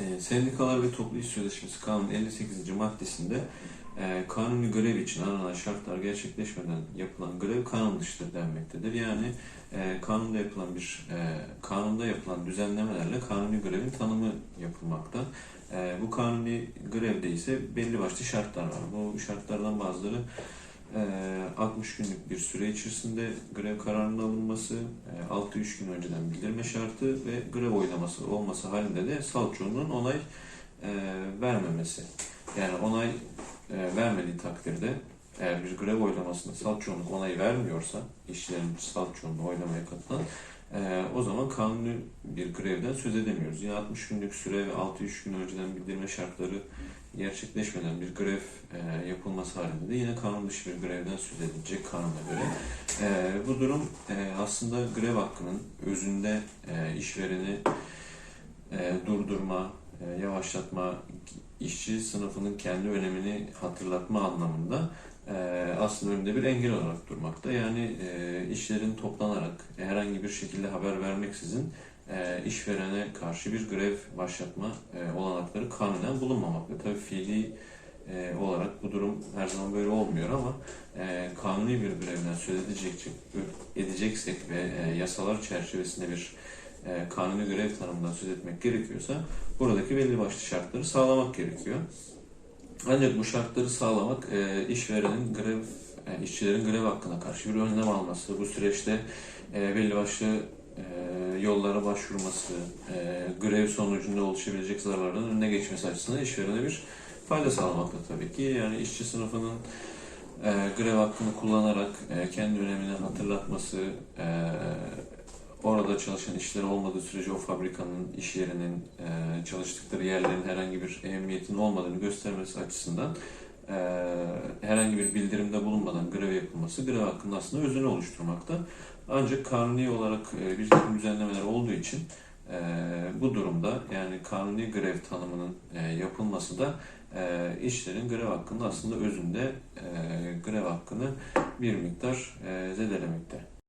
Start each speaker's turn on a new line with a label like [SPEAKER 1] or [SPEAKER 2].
[SPEAKER 1] E, Sendikalar ve Toplu İş Sözleşmesi Kanunu 58. maddesinde e, kanuni görev için aranan şartlar gerçekleşmeden yapılan görev kanun dışıdır denmektedir. Yani e, kanunda yapılan bir e, kanunda yapılan düzenlemelerle kanuni görevin tanımı yapılmakta. Bu kanuni görevde ise belli başlı şartlar var. Bu şartlardan bazıları 60 günlük bir süre içerisinde grev kararının alınması, e, 6-3 gün önceden bildirme şartı ve grev oylaması olması halinde de salçoğunun onay e, vermemesi. Yani onay vermediği takdirde eğer bir grev oylamasında salt çoğunluk onayı vermiyorsa, işçilerin salt çoğunluğu oylamaya katılan, e, o zaman kanuni bir grevden söz edemiyoruz. Yine 60 günlük süre ve 6-3 gün önceden bildirme şartları gerçekleşmeden bir grev e, yapılması halinde de yine kanun dışı bir grevden söz edilecek kanuna göre. E, bu durum e, aslında grev hakkının özünde e, işvereni e, durdurma, yavaşlatma, işçi sınıfının kendi önemini hatırlatma anlamında e, aslında önünde bir engel olarak durmakta. Yani e, işlerin toplanarak herhangi bir şekilde haber vermeksizin e, işverene karşı bir grev başlatma e, olanakları kanunen bulunmamakta. Tabii fiili e, olarak bu durum her zaman böyle olmuyor ama e, kanuni bir grevden söz edecek, edeceksek ve e, yasalar çerçevesinde bir e, kanuni görev tanımından söz etmek gerekiyorsa buradaki belli başlı şartları sağlamak gerekiyor. Ancak bu şartları sağlamak e, işverenin grev, e, işçilerin grev hakkına karşı bir önlem alması, bu süreçte e, belli başlı e, yollara başvurması, grev sonucunda oluşabilecek zararların önüne geçmesi açısından işverene bir fayda sağlamakta tabii ki. Yani işçi sınıfının grev hakkını kullanarak kendi önemini hatırlatması, orada çalışan işleri olmadığı sürece o fabrikanın, iş yerinin, e, çalıştıkları yerlerin herhangi bir ehemmiyetinin olmadığını göstermesi açısından e, herhangi bir bildirimde bulunmadan grev yapılması grev hakkının aslında özünü oluşturmakta. Ancak kanuni olarak e, bir takım düzenlemeler olduğu için e, bu durumda yani kanuni grev tanımının e, yapılması da e, işlerin grev hakkında aslında özünde e, grev hakkını bir miktar e, zedelemekte.